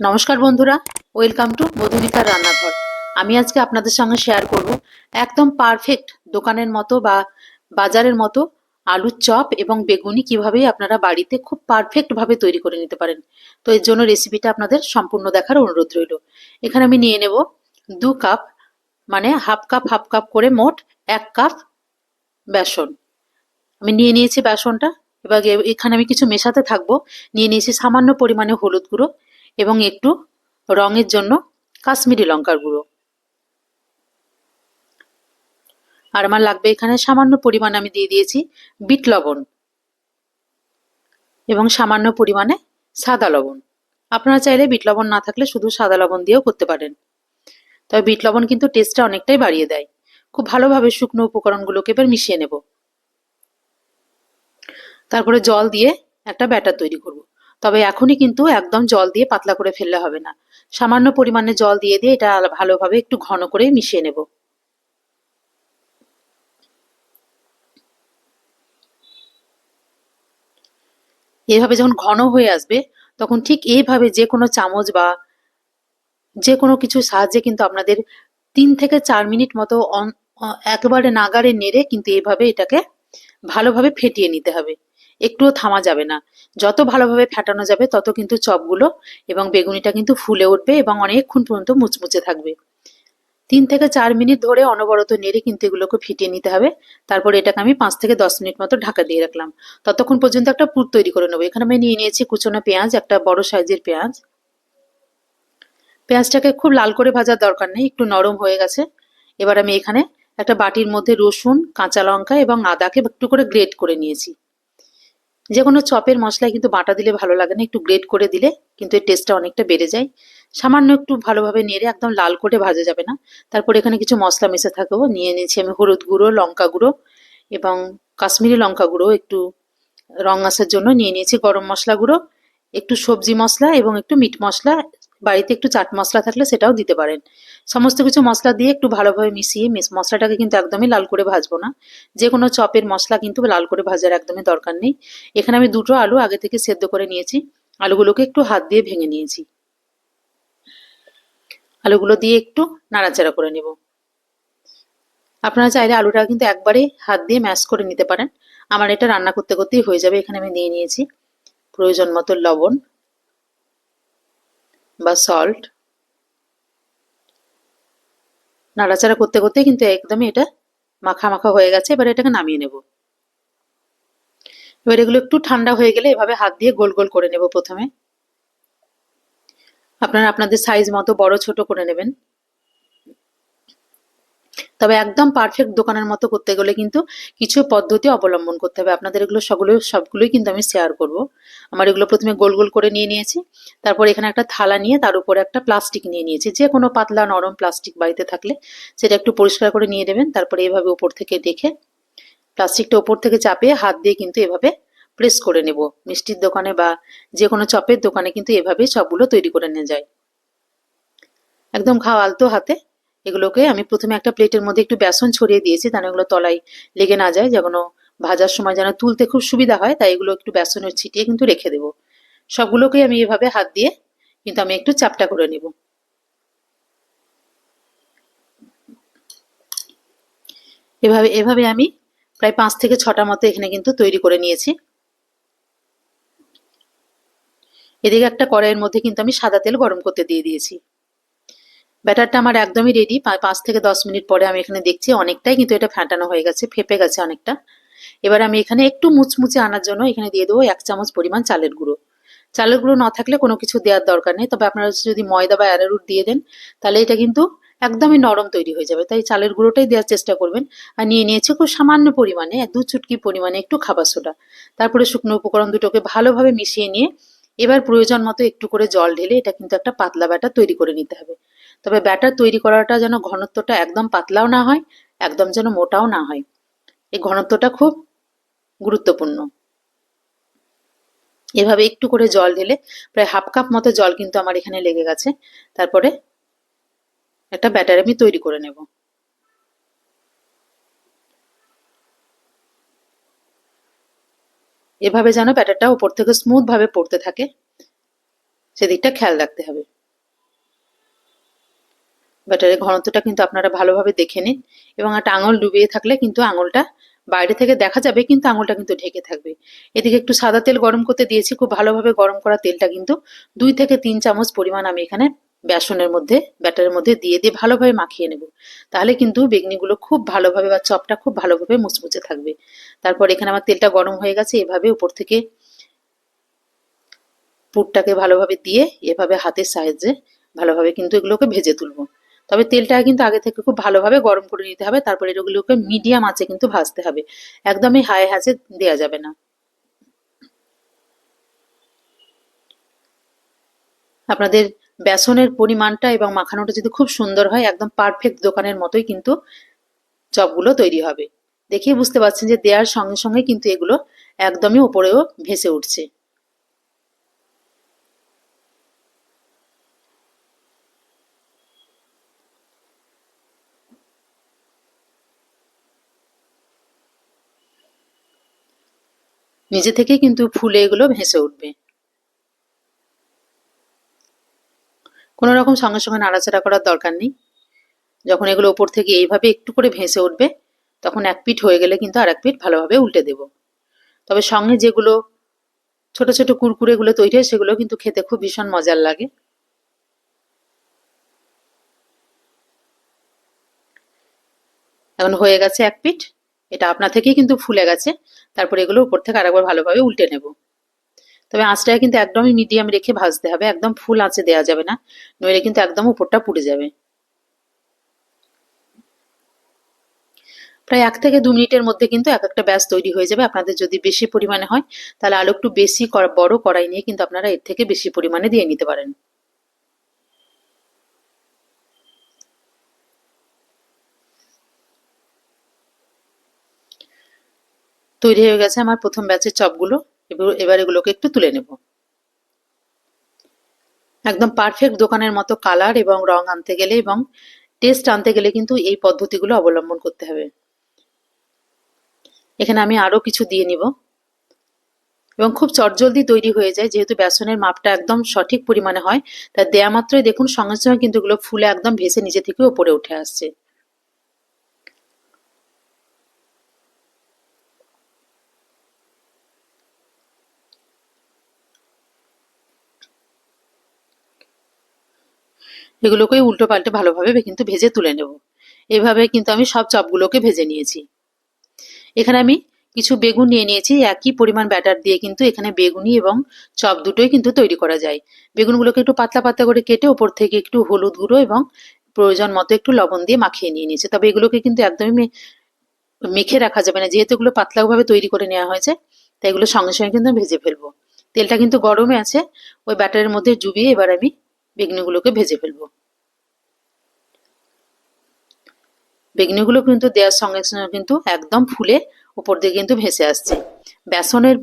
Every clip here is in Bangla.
নমস্কার বন্ধুরা ওয়েলকাম টু মধুমিতার রান্নাঘর। আমি আজকে আপনাদের সঙ্গে শেয়ার করব একদম পারফেক্ট দোকানের মতো বা বাজারের মতো আলুর চপ এবং বেগুনি কীভাবে আপনারা বাড়িতে খুব পারফেক্ট ভাবে তৈরি করে নিতে পারেন। তো এর জন্য রেসিপিটা আপনাদের সম্পূর্ণ দেখার অনুরোধ রইল। এখানে আমি নিয়ে নেব দু কাপ মানে হাফ কাপ হাফ কাপ করে মোট এক কাপ বেসন। আমি নিয়ে নিয়েছি বেসনটা, এবার এখানে আমি কিছু মেশাতে থাকব। নিয়ে নিয়েছি সামান্য পরিমাণে হলুদ গুঁড়ো এবং একটু রঙের জন্য কাশ্মীরি লঙ্কার গুঁড়ো। আর আমার লাগবে এখানে সামান্য পরিমাণ আমি দিয়ে দিয়েছি বিট লবণ এবং সামান্য পরিমাণে সাদা লবণ। আপনারা চাইলে বিট লবণ না থাকলে শুধু সাদা লবণ দিয়েও করতে পারেন। তবে বিট লবণ কিন্তু টেস্টটা অনেকটাই বাড়িয়ে দেয়। খুব ভালোভাবে শুকনো উপকরণগুলোকে এবার মিশিয়ে নেব। তারপরে জল দিয়ে একটা ব্যাটার তৈরি করব। তবে এখনই কিন্তু একদম জল দিয়ে পাতলা করে ফেললে হবে না। সামান্য পরিমাণে জল দিয়ে দিয়ে এটা ভালোভাবে একটু ঘন করে মিশিয়ে নেব। এভাবে যখন ঘন হয়ে আসবে, তখন ঠিক এইভাবে যে কোনো চামচ বা যে কোনো কিছু সাহায্যে কিন্তু আপনাদের তিন থেকে চার মিনিট মতো একেবারে নাগারে নেড়ে কিন্তু এইভাবে এটাকে ভালোভাবে ফেটিয়ে নিতে হবে। একটুও থামা যাবে না। যত ভালোভাবে ফেটানো যাবে, তত কিন্তু চপগুলো এবং বেগুনিটা কিন্তু ফুলে উঠবে এবং অনেকক্ষণ পর্যন্ত মুচমুচে থাকবে। তিন থেকে চার মিনিট ধরে অনবরত নেড়ে কিন্তু এগুলোকে ফিটিয়ে নিতে হবে। তারপর এটাকে আমি পাঁচ থেকে দশ মিনিট মতো ঢাকা দিয়ে রাখলাম। ততক্ষণ পর্যন্ত একটা পুর তৈরি করে নেব। এখানে আমি নিয়ে নিয়েছি কুচনো পেঁয়াজ, একটা বড় সাইজের পেঁয়াজ। পেঁয়াজটাকে খুব লাল করে ভাজার দরকার নেই, একটু নরম হয়ে গেছে। এবার আমি এখানে একটা বাটির মধ্যে রসুন, কাঁচা লঙ্কা এবং আদাকে একটু করে গ্রেট করে নিয়েছি। যে কোনো চপের মশলায় কিন্তু বাটা দিলে ভালো লাগে না, একটু গ্রেট করে দিলে কিন্তু এর টেস্টটা অনেকটা বেড়ে যায়। সামান্য একটু ভালোভাবে নেড়ে একদম লাল করে ভাজা যাবে না। তারপর এখানে কিছু মশলা মেশা থাকব। নিয়ে নিয়েছি আমি হলুদ গুঁড়ো, লঙ্কা গুঁড়ো এবং কাশ্মীরি লঙ্কা গুঁড়ো। একটু রং আসার জন্য নিয়ে নিয়েছি গরম মশলা গুঁড়ো, একটু সবজি মশলা এবং একটু মিট মশলা বাড়িতে একটু চাট মশলা থাকলে সেটাও দিতে পারেন। সমস্ত কিছু মশলা দিয়ে একটু ভালোভাবে মিশিয়ে মশলাটাকে কিন্তু একদমই লাল করে ভাজবো না। যে কোনো চপের মশলা কিন্তু লাল করে ভাজার একদমই দরকার নেই। এখানে আমি দুটো আলু আগে থেকে সেদ্ধ করে নিয়েছি। আলুগুলোকে একটু হাত দিয়ে ভেঙে নিয়েছি। আলুগুলো দিয়ে একটু নাড়াচাড়া করে নেব। আপনারা চাইলে আলুটা কিন্তু একবারে হাত দিয়ে ম্যাশ করে নিতে পারেন। আমার এটা রান্না করতে করতেই হয়ে যাবে। এখানে আমি নিয়ে নিয়েছি প্রয়োজন মতো লবণ। বা সল্ট নাড়াচাড়া করতে করতে কিন্তু একদমই এটা মাখা মাখা হয়ে গেছে, এবার এটাকে নামিয়ে নেব। এবার এগুলো একটু ঠান্ডা হয়ে গেলে এভাবে হাত দিয়ে গোল গোল করে নেব প্রথমে। আপনারা আপনাদের সাইজ মতো বড় ছোট করে নেবেন। তবে একদম পারফেক্ট দোকানের মতো করতে গেলে কিন্তু কিছু পদ্ধতি অবলম্বন করতে হবে। আপনাদের এগুলো সবগুলো সবগুলোই কিন্তু আমি শেয়ার করব। আমার এগুলো প্রথমে গোল গোল করে নিয়ে নিয়েছি। তারপর এখানে একটা থালা নিয়ে তার উপরে একটা প্লাস্টিক নিয়ে নিয়েছি। যে কোনো পাতলা নরম প্লাস্টিক বাড়িতে থাকলে সেটা একটু পরিষ্কার করে নিয়ে নেবেন। তারপরে এভাবে উপর থেকে দেখে প্লাস্টিকটা উপর থেকে চাপিয়ে হাত দিয়ে কিন্তু এভাবে প্রেস করে নেব। মিষ্টির দোকানে বা যে কোনো চপের দোকানে কিন্তু এভাবেই সবগুলো তৈরি করে নিয়ে যায়। একদম খাওয়া আলতো হাতে এগুলোকে আমি প্রথমে একটা প্লেটের মধ্যে একটু বেসন ছড়িয়ে দিয়েছি যেন এগুলো তলায় লেগে না যায়, যেন ভাজার সময় যেন তুলতে খুব সুবিধা হয়, তাই এগুলো একটু বেসনের ছিটিয়ে কিন্তু রেখে দেবো। সবগুলোকেই আমি এভাবে হাত দিয়ে কিন্তু আমি একটু চাপটা করে নেব। এভাবে এভাবে আমি প্রায় পাঁচ থেকে ছটা মতো এখানে কিন্তু তৈরি করে নিয়েছি। এদিকে একটা কড়াইয়ের মধ্যে কিন্তু আমি সাদা তেল গরম করতে দিয়ে দিয়েছি। ব্যাটারটা আমার একদমই রেডি পাঁচ থেকে দশ মিনিট পরে আমি এখানে দেখছি অনেকটাই কিন্তু এটা ফ্যাটানো হয়ে গেছে, ফেপে গেছে অনেকটা। এবার আমি এখানে একটু মুচমুচে আনার জন্য এখানে দিয়ে দেবো এক চামচ পরিমাণ চালের গুঁড়ো। চালের গুঁড়ো না থাকলে কোনো কিছু দেওয়ার দরকার নেই, তবে আপনারা যদি ময়দা বা অ্যারারুট দিয়ে দেন, তাহলে এটা কিন্তু একদমই নরম তৈরি হয়ে যাবে। তাই চালের গুঁড়োটাই দেওয়ার চেষ্টা করবেন। আর নিয়ে নিয়েছি খুব সামান্য পরিমাণে দু চুটকি পরিমাণে একটু খাবার সোডা। তারপরে শুকনো উপকরণ দুটোকে ভালোভাবে মিশিয়ে নিয়ে, এবার প্রয়োজন মতো একটু করে জল ঢেলে এটা কিন্তু একটা পাতলা ব্যাটার তৈরি করে নিতে হবে। তবে ব্যাটার তৈরি করাটা যেন ঘনত্বটা একদম পাতলাও না হয়, একদম যেন মোটাও না হয়। এই ঘনত্বটা খুব গুরুত্বপূর্ণ। এভাবে একটু করে জল ঢেলে প্রায় হাফ কাপ মতো জল কিন্তু আমার এখানে লেগে গেছে। তারপরে একটা ব্যাটার আমি তৈরি করে নেব। এভাবে যেন ব্যাটারটা উপর থেকে স্মুথ ভাবে পড়তে থাকে, সেদিকটা খেয়াল রাখতে হবে। ব্যাটারের ঘনত্বটা কিন্তু আপনারা ভালোভাবে দেখে নিন। এবং একটা আঙুল ডুবিয়ে থাকলে কিন্তু আঙুলটা বাইরে থেকে দেখা যাবে, কিন্তু আঙুলটা কিন্তু ঢেকে থাকবে। এদিকে একটু সাদা তেল গরম করতে দিয়েছি। খুব ভালোভাবে গরম করা তেলটা কিন্তু দুই থেকে তিন চামচ পরিমাণ আমি এখানে বেসনের মধ্যে, ব্যাটারের মধ্যে দিয়ে দিয়ে ভালোভাবে মাখিয়ে নেব। তাহলে কিন্তু বেগনিগুলো খুব ভালোভাবে বা চপটা খুব ভালোভাবে মুচমুচে থাকবে। তারপর এখানে আমার তেলটা গরম হয়ে গেছে। এভাবে উপর থেকে পুরটাকে ভালোভাবে দিয়ে এভাবে হাতের সাহায্যে ভালোভাবে কিন্তু এগুলোকে ভেজে তুলবো। তবে তেলটা কিন্তু আগে থেকে খুব ভালোভাবে গরম করে নিতে হবে, তারপরে এগুলোকে মিডিয়াম আঁচে কিন্তু ভাজতে হবে। একদমই হাই হাঁচে দেওয়া যাবে না। আপনাদের বেসনের পরিমাণটা এবং মাখানোটা যদি খুব সুন্দর হয়, একদম পারফেক্ট দোকানের মতোই কিন্তু চপগুলো তৈরি হবে। দেখেই বুঝতে পারছেন যে দেওয়ার সঙ্গে সঙ্গে কিন্তু এগুলো একদমই উপরেও ভেসে উঠছে। নিজে থেকেই কিন্তু ফুলে এগুলো ভেসে উঠবে। কোনো রকম সঙ্গে সঙ্গে নাড়াচাড়া করার দরকার নেই। যখন এগুলো ওপর থেকে এইভাবে একটু করে ভেসে উঠবে, তখন এক পিঠ হয়ে গেলে কিন্তু আর এক পিঠ ভালোভাবে উল্টে দেব। তবে সঙ্গে যেগুলো ছোট ছোট কুরকুরেগুলো তৈরি হয়, সেগুলো কিন্তু খেতে খুব ভীষণ মজার লাগে। এখন হয়ে গেছে এক পিঠ। এটা আপনা থেকেই কিন্তু ফুলে গেছে। তারপর এগুলো উপর থেকে আরেকবার ভালোভাবে উল্টে নেব। তবে আঁচটাকে কিন্তু একদমই মিডিয়াম রেখে ভাজতে হবে। একদম ফুল আঁচে দেওয়া যাবে না। নইলে কিন্তু একদম উপরটা পুড়ে যাবে। প্রায় এক থেকে দু মিনিটের মধ্যে কিন্তু এক একটা ব্যাস তৈরি হয়ে যাবে। আপনাদের যদি বেশি পরিমাণে হয়, তাহলে আলু একটু বেশি বড় কড়াই নিয়ে কিন্তু আপনারা এর থেকে বেশি পরিমাণে দিয়ে নিতে পারেন। তৈরি হয়ে গেছে আমার প্রথম ব্যাচের চপগুলো। এবার এগুলোকে একটু তুলে নেব। একদম পারফেক্ট দোকানের মতো কালার এবং রং আনতে গেলে এবং টেস্ট আনতে গেলে কিন্তু এই পদ্ধতিগুলো অবলম্বন করতে হবে। এখানে আমি আরও কিছু দিয়ে নিব। এবং খুব চটজলদি তৈরি হয়ে যায়, যেহেতু বেসনের মাপটা একদম সঠিক পরিমাণে হয়, তা দেয়া মাত্রই দেখুন সঙ্গে সঙ্গে কিন্তু এগুলো ফুলে একদম ভেসে নিজে থেকে ওপরে উঠে আসছে। এগুলোকে উল্টো পাল্টে ভালোভাবে কিন্তু ভেজে তুলে নেব। এভাবে কিন্তু আমি সব চপগুলোকে ভেজে নিয়েছি। এখানে আমি কিছু বেগুন নিয়ে নিয়েছি। একই পরিমাণ ব্যাটার দিয়ে কিন্তু এখানে বেগুনি এবং চপ দুটোই কিন্তু তৈরি করা যায়। বেগুনগুলোকে একটু পাতলা পাতলা করে কেটে ওপর থেকে একটু হলুদ গুঁড়ো এবং প্রয়োজন মতো একটু লবণ দিয়ে মাখিয়ে নিয়ে নিয়েছে। তবে এগুলোকে কিন্তু একদমই মেখে রাখা যাবে না। যেহেতু এগুলো পাতলাভাবে তৈরি করে নেওয়া হয়েছে, তাই এগুলো সঙ্গে সঙ্গে কিন্তু ভেজে ফেলব। তেলটা কিন্তু গরমে আছে। ওই ব্যাটারের মধ্যে জুবিয়ে এবার আমি বেগনিগুলোকে ভেজে ফেলব। বেগনিগুলো কিন্তু দেওয়ার সঙ্গে সঙ্গে কিন্তু একদম ফুলে উপর দিয়ে কিন্তু ভেসে আসছে। বেসনের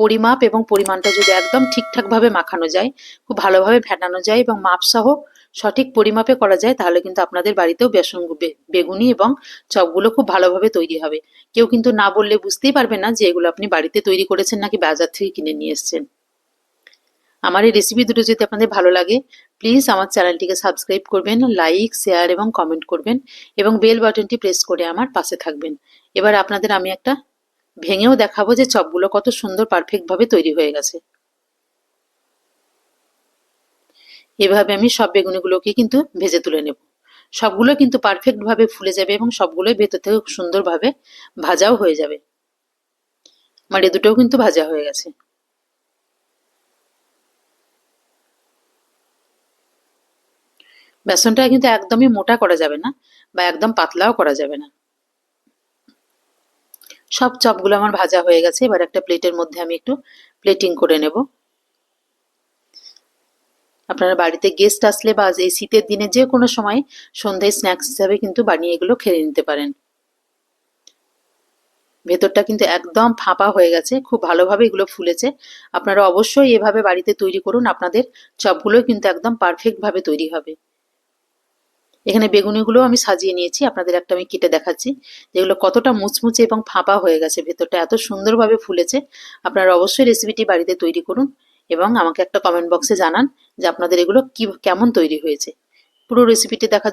পরিমাপ এবং পরিমাণটা যদি একদম ঠিকঠাকভাবে মাখানো যায়, খুব ভালোভাবে ফেটানো যায় এবং মাপসহ সঠিক পরিমাপে করা যায়, তাহলে কিন্তু আপনাদের বাড়িতেও বেসন বেগুনি এবং চপগুলো খুব ভালোভাবে তৈরি হবে। কেউ কিন্তু না বললে বুঝতেই পারবে না যে এগুলো আপনি বাড়িতে তৈরি করেছেন নাকি বাজার থেকে কিনে নিয়ে এসছেন। আমার এই রেসিপি দুটো যদি আপনাদের ভালো লাগে প্লিজ আমার চ্যানেলটিকে সাবস্ক্রাইব করবেন লাইক শেয়ার এবং কমেন্ট করবেন এবং বেল বাটনটি প্রেস করে আমার পাশে থাকবেন। এবার আপনাদের আমি একটা ভেঙেও দেখাবো যে চপগুলো কত সুন্দর পারফেক্টভাবে তৈরি হয়ে গেছে। এভাবে আমি সব বেগুনিগুলোকে কিন্তু ভেজে তুলে নেব। সবগুলো কিন্তু পারফেক্টভাবে ফুলে যাবে এবং সবগুলোই ভেতর থেকে সুন্দরভাবে ভাজাও হয়ে যাবে। এ দুটোও কিন্তু ভাজা হয়ে গেছে। বেসনটা কিন্তু একদমই মোটা করা যাবে না বা একদম পাতলাও করা যাবে না। সব চপগুলো আমার ভাজা হয়ে গেছে, এবার একটা প্লেটের মধ্যে আমি একটু প্লেটিং করে নেব। আপনারা বাড়িতে গেস্ট আসলে বা এই শীতের দিনে যে কোনো সময় সন্ধ্যায় স্ন্যাক্স হিসাবে কিন্তু বানিয়ে এগুলো খেয়ে নিতে পারেন। ভেতরটা কিন্তু একদম ফাঁপা হয়ে গেছে, খুব ভালোভাবে এগুলো ফুলেছে। আপনারা অবশ্যই এভাবে বাড়িতে তৈরি করুন, আপনাদের চপগুলো কিন্তু একদম পারফেক্টভাবে তৈরি হবে। এখানে বেগুনিগুলো আমি সাজিয়ে নিয়েছি, আপনাদের একটা আমি কেটে দেখাচ্ছি। যেগুলো কতটা মুচমুচে এবং ফাঁপা হয়ে গেছে, ভেতরটা এত সুন্দরভাবে ফুলেছে। আপনারা অবশ্যই রেসিপিটি বাড়িতে তৈরি করুন এবং আমাকে একটা কমেন্ট বক্সে জানান যে আপনাদের এগুলো কি, কেমন তৈরি হয়েছে। পুরো রেসিপিটি দেখার